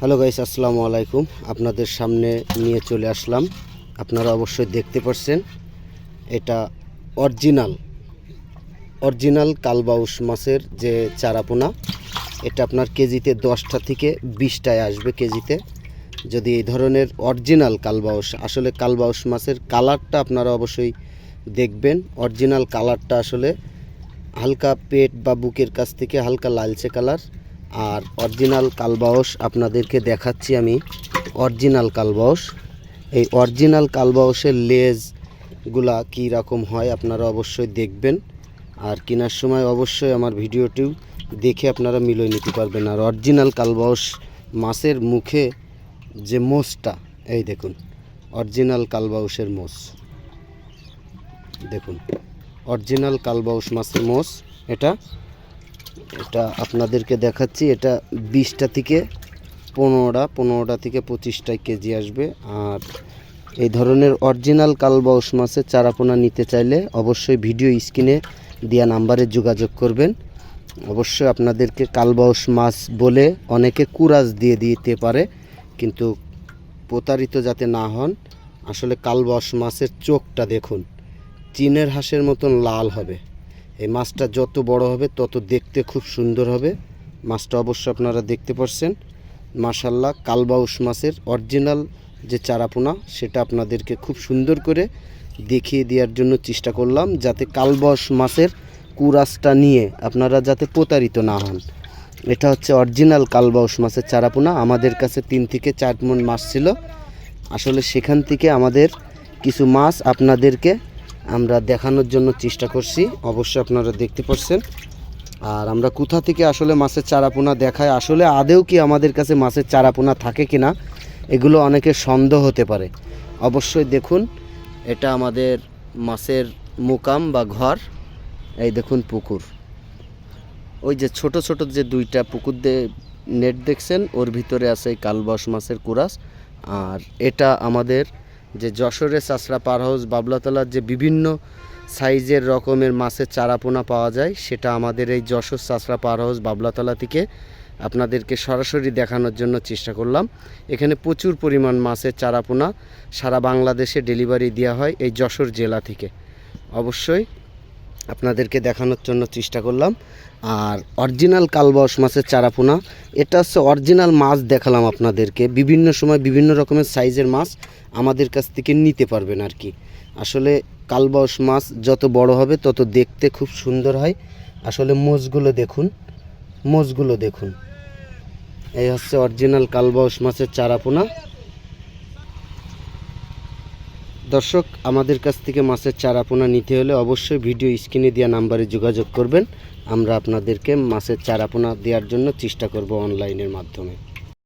Hello guys, আসসালামু আলাইকুম। আপনাদের সামনে নিয়ে চলে আসলাম। আপনারা অবশ্যই দেখতে পাচ্ছেন এটা অরিজিনাল অরিজিনাল কালবাউস মাছের যে চারাপোনা। এটা আপনার কেজিতে দশটা থেকে বিশটায় আসবে কেজিতে। যদি এই ধরনের অরিজিনাল কালবাউস, আসলে কালবাউস মাছের কালারটা আপনারা অবশ্যই দেখবেন। অরিজিনাল কালারটা আসলে হালকা পেট বা বুকের কাছ থেকে হালকা লালচে কালার। আর অরিজিনাল কালবাউস আপনাদেরকে দেখাচ্ছি আমি। অরিজিনাল কালবাউস। এই অরিজিনাল কালবাউসের লেজগুলা কী রকম হয় আপনারা অবশ্যই দেখবেন। আর কেনার সময় অবশ্যই আমার ভিডিওটিও দেখে আপনারা মিলিয়ে নিতে পারবেন। আর অরিজিনাল কালবাউস মাছের মুখে যে মোষটা, এই দেখুন, অরিজিনাল কালবাউসের মোষ। দেখুন, অরিজিনাল কালবাউস মাছের মোষ, এটা এটা আপনাদেরকে দেখাচ্ছি, এটা বিশটা থেকে পনেরোটা পনেরোটা থেকে পঁচিশটা কেজি আসবে। আর এই ধরনের অরিজিনাল কালবাউস মাছের চারাপোনা নিতে চাইলে অবশ্যই ভিডিও স্ক্রিনে দেওয়া নাম্বারে যোগাযোগ করবেন। অবশ্যই আপনাদেরকে কালবাউস মাছ বলে অনেকে কুরাজ দিয়ে দিতে পারে, কিন্তু প্রতারিত যাতে না হন, আসলে কালবাউস মাছের চোখটা দেখুন, চীনের হাঁসের মতন লাল হবে। এই মাছটা যত বড় হবে, তত দেখতে খুব সুন্দর হবে। মাছটা অবশ্য আপনারা দেখতে পাচ্ছেন মাশাল্লাহ কালবাউস মাছের অরিজিনাল যে চারাপোনা, সেটা আপনাদেরকে খুব সুন্দর করে দেখিয়ে দেওয়ার জন্য চেষ্টা করলাম, যাতে কালবাউস মাছের কুরাসটা নিয়ে আপনারা যাতে প্রতারিত না হন। এটা হচ্ছে অরিজিনাল কালবাউস মাছের চারাপোনা। আমাদের কাছে তিন থেকে চার মন মাছ ছিল। আসলে সেখান থেকে আমাদের কিছু মাছ আপনাদেরকে আমরা দেখানোর জন্য চেষ্টা করছি। অবশ্যই আপনারা দেখতে পাচ্ছেন। আর আমরা কোথা থেকে আসলে মাছের চারাপোনা দেখায়, আসলে আদেও কি আমাদের কাছে মাছের চারাপোনা থাকে কি না এগুলো অনেকের সন্দেহ হতে পারে। অবশ্যই দেখুন, এটা আমাদের মাছের মুকাম বা ঘর। এই দেখুন পুকুর। ওই যে ছোট ছোট যে দুইটা পুকুর দিয়ে নেট দেখছেন, ওর ভিতরে আছে এই কালবাস মাছের কুরাস। আর এটা আমাদের যে যশোরের চাষড়া পার হাউস বাবলাতলার যে বিভিন্ন সাইজের রকমের মাছের চারাপোনা পাওয়া যায়, সেটা আমাদের এই যশোর চাষড়া পার হাউস বাবলাতলা থেকে আপনাদেরকে সরাসরি দেখানোর জন্য চেষ্টা করলাম। এখানে প্রচুর পরিমাণ মাছের চারাপোনা সারা বাংলাদেশে ডেলিভারি দেওয়া হয় এই যশোর জেলা থেকে। অবশ্যই আপনাদেরকে দেখানোর জন্য চেষ্টা করলাম। আর অরিজিনাল কালবাউস মাছের চারাপোনা, এটা হচ্ছে অরিজিনাল মাছ দেখালাম আপনাদেরকে। বিভিন্ন সময় বিভিন্ন রকমের সাইজের মাছ আমাদের কাছ থেকে নিতে পারবেন আর কি। আসলে কালবাউস মাছ যত বড় হবে, তত দেখতে খুব সুন্দর হয়। আসলে মোষগুলো দেখুন মোষগুলো দেখুন। এই হচ্ছে অরিজিনাল কালবাউস মাছের চারাপোনা। দর্শক, আমাদের কাছ থেকে মাছের চারাপোনা নিতে হলে অবশ্যই ভিডিও স্ক্রিনে দেওয়া নাম্বারে যোগাযোগ করবেন। আমরা আপনাদেরকে মাছের চারাপোনা দেওয়ার জন্য চেষ্টা করব অনলাইনের মাধ্যমে।